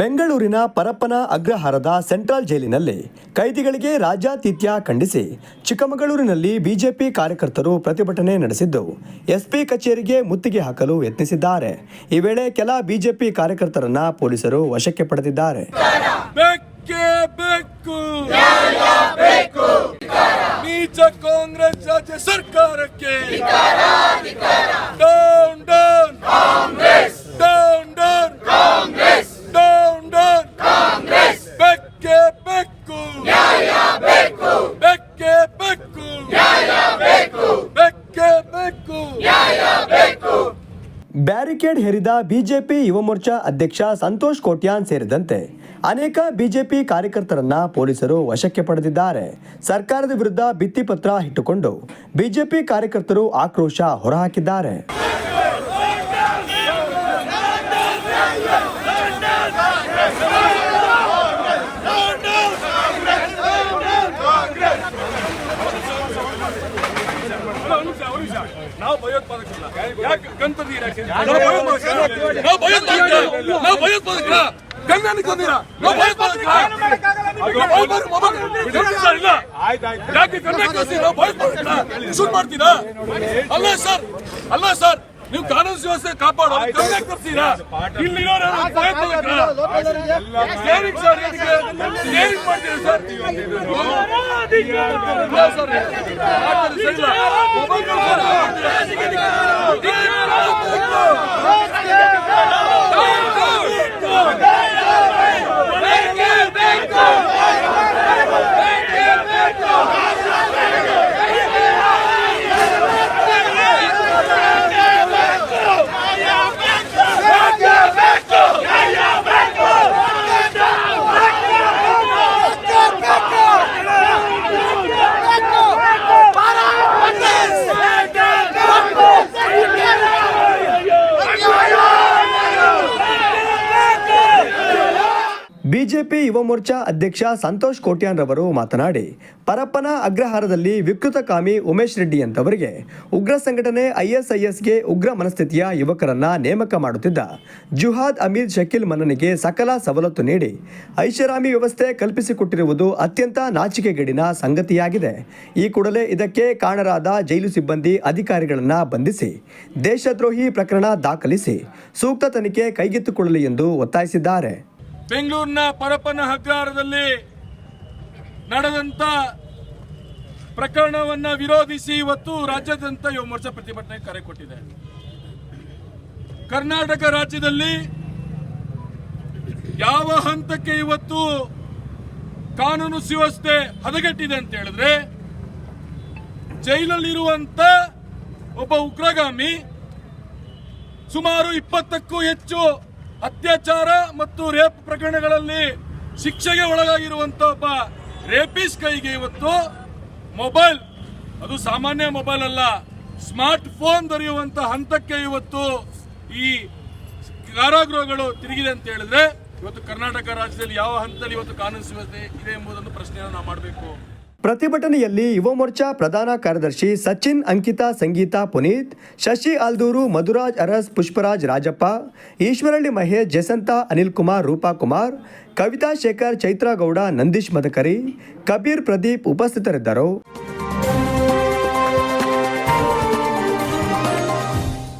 ಬೆಂಗಳೂರಿನ ಪರಪ್ಪನ ಅಗ್ರಹಾರದ ಸೆಂಟ್ರಲ್ ಜೈಲಿನಲ್ಲಿ ಕೈದಿಗಳಿಗೆ ರಾಜ್ಯಾತಿಥ್ಯ ಖಂಡಿಸಿ ಚಿಕ್ಕಮಗಳೂರಿನಲ್ಲಿ ಬಿಜೆಪಿ ಕಾರ್ಯಕರ್ತರು ಪ್ರತಿಭಟನೆ ನಡೆಸಿದ್ದು ಎಸ್ಪಿ ಕಚೇರಿಗೆ ಮುತ್ತಿಗೆ ಹಾಕಲು ಯತ್ನಿಸಿದ್ದಾರೆ ಈ ವೇಳೆ ಕೆಲ ಬಿಜೆಪಿ ಕಾರ್ಯಕರ್ತರನ್ನ ಪೊಲೀಸರು ವಶಕ್ಕೆ ಪಡೆದಿದ್ದಾರೆ ಕಾಂಗ್ರೆಸ್ ಬೆಕ್ಕೆ. ಬೇಕು ಬೆಕ್ಕೆ. ಬೆಕ್ಕೆ ಬೆಕ್ಕು. ಬ್ಯಾರಿಕೇಡ್ ಹೇರಿದ ಬಿಜೆಪಿ ಯುವ ಮೋರ್ಚಾ ಅಧ್ಯಕ್ಷ ಸಂತೋಷ್ ಕೋಟ್ಯಾನ್ ಸೇರಿದಂತೆ ಅನೇಕ ಬಿಜೆಪಿ ಕಾರ್ಯಕರ್ತರನ್ನ ಪೊಲೀಸರು ವಶಕ್ಕೆ ಪಡೆದಿದ್ದಾರೆ. ಸರ್ಕಾರದ ವಿರುದ್ಧ ಭಿತ್ತಿಪತ್ರ ಇಟ್ಟುಕೊಂಡು ಬಿಜೆಪಿ ಕಾರ್ಯಕರ್ತರು ಆಕ್ರೋಶ ಹೊರಹಾಕಿದ್ದಾರೆ. ನಾವು ಭಯೋತ್ಪಾದಕರಲ್ಲ. ಯಾಕೆ ನಾವು ಭಯೋತ್ಪಾದಕರ ನಾವು ಭಯೋತ್ಪಾದಕರ ನಾವು ಭಯೋತ್ಪಾದಕರ ಗಂಗನಿಗೆ ತಂದೀರ ನಾವು ಭಯೋತ್ಪಾದಕರ ಇಲ್ಲ ಯಾಕೆ ಗಂಡ ಕಳಿಸಿ ನಾವು ಭಯೋತ್ಪಾದಕರ ಶೂಟ್ ಮಾಡ್ತೀರಾ? ಅಲ್ಲ ಸರ್ ಅಲ್ಲ ಸರ್. ನೀವು ಕಾನೂನು ಸುವ್ಯವಸ್ಥೆ ಕಾಪಾಡೋ ಗಂಗ ತರ್ತೀರಾ ಇಲ್ಲ ಮಾಡ್ತಾರೆ, ಸರಿ? ಬಿಜೆಪಿ ಯುವ ಮೋರ್ಚಾ ಅಧ್ಯಕ್ಷ ಸಂತೋಷ್ ಕೋಟ್ಯಾನ್ ರವರು ಮಾತನಾಡಿ, ಪರಪ್ಪನ ಅಗ್ರಹಾರದಲ್ಲಿ ವಿಕೃತಕಾಮಿ ಉಮೇಶ್ ರೆಡ್ಡಿ ಅಂತವರಿಗೆ ಉಗ್ರ ಸಂಘಟನೆ ಐಎಸ್ಐಎಸ್ಗೆ ಉಗ್ರ ಮನಸ್ಥಿತಿಯ ಯುವಕರನ್ನ ನೇಮಕ ಮಾಡುತ್ತಿದ್ದ ಜುಹಾದ್ ಅಮೀರ್ ಶಕೀಲ್ ಮನನಿಗೆ ಸಕಲ ಸವಲತ್ತು ನೀಡಿ, ಐಷಾರಾಮಿ ವ್ಯವಸ್ಥೆ ಕಲ್ಪಿಸಿಕೊಟ್ಟಿರುವುದು ಅತ್ಯಂತ ನಾಚಿಕೆಗೇಡಿನ ಸಂಗತಿಯಾಗಿದೆ. ಈ ಕೂಡಲೇ ಇದಕ್ಕೆ ಕಾರಣರಾದ ಜೈಲು ಸಿಬ್ಬಂದಿ ಅಧಿಕಾರಿಗಳನ್ನ ಬಂಧಿಸಿ, ದೇಶದ್ರೋಹಿ ಪ್ರಕರಣ ದಾಖಲಿಸಿ, ಸೂಕ್ತ ತನಿಖೆ ಕೈಗೆತ್ತಿಕೊಳ್ಳಲಿ ಎಂದು ಒತ್ತಾಯಿಸಿದ್ದಾರೆ. ಬೆಂಗಳೂರಿನ ಪರಪ್ಪನ ಹಗ್ರಾರದಲ್ಲಿ ನಡೆದಂತ ಪ್ರಕರಣವನ್ನ ವಿರೋಧಿಸಿ ಇವತ್ತು ರಾಜ್ಯಾದ್ಯಂತ ಯುವ ಮೋರ್ಚಾ ಪ್ರತಿಭಟನೆ ಕರೆ ಕೊಟ್ಟಿದೆ. ಕರ್ನಾಟಕ ರಾಜ್ಯದಲ್ಲಿ ಯಾವ ಹಂತಕ್ಕೆ ಇವತ್ತು ಕಾನೂನು ಸುವ್ಯವಸ್ಥೆ ಹದಗೆಟ್ಟಿದೆ ಅಂತ ಹೇಳಿದ್ರೆ, ಜೈಲಲ್ಲಿರುವಂತ ಒಬ್ಬ ಉಗ್ರಗಾಮಿ ಸುಮಾರು ಇಪ್ಪತ್ತಕ್ಕೂ ಹೆಚ್ಚು ಅತ್ಯಾಚಾರ ಮತ್ತು ರೇಪ್ ಪ್ರಕರಣಗಳಲ್ಲಿ ಶಿಕ್ಷೆಗೆ ಒಳಗಾಗಿರುವಂತ ಒಬ್ಬ ರೇಪಿಸ್ ಕೈಗೆ ಇವತ್ತು ಮೊಬೈಲ್. ಅದು ಸಾಮಾನ್ಯ ಮೊಬೈಲ್ ಅಲ್ಲ, ಸ್ಮಾರ್ಟ್ ಫೋನ್ ದೊರೆಯುವಂತ ಹಂತಕ್ಕೆ ಇವತ್ತು ಈ ಕಾರಾಗೃಹಗಳು ತಿರುಗಿದೆ ಅಂತ ಹೇಳಿದ್ರೆ, ಇವತ್ತು ಕರ್ನಾಟಕ ರಾಜ್ಯದಲ್ಲಿ ಯಾವ ಹಂತದಲ್ಲಿ ಇವತ್ತು ಕಾನೂನು ಸುವ್ಯವಸ್ಥೆ ಇದೆ ಎಂಬುದನ್ನು ಪ್ರಶ್ನೆಯನ್ನು ನಾವು ಮಾಡಬೇಕು. ಪ್ರತಿಭಟನೆಯಲ್ಲಿ ಯುವ ಮೋರ್ಚಾ ಪ್ರಧಾನ ಕಾರ್ಯದರ್ಶಿ ಸಚಿನ್, ಅಂಕಿತಾ, ಸಂಗೀತಾ, ಪುನೀತ್, ಶಶಿ ಆಲ್ದೂರು, ಮಧುರಾಜ್, ಅರಸ್, ಪುಷ್ಪರಾಜ್, ರಾಜಪ್ಪ, ಈಶ್ವರಳ್ಳಿ ಮಹೇಶ್ ಜಸಂತ ಅನಿಲ್ ಕುಮಾರ್, ರೂಪಾ ಕುಮಾರ್, ಕವಿತಾ ಶೇಖರ್, ಚೈತ್ರಾ ಗೌಡ, ನಂದೀಶ್ ಮದಕರಿ, ಕಬೀರ್ ಪ್ರದೀಪ್ ಉಪಸ್ಥಿತರಿದ್ದರು.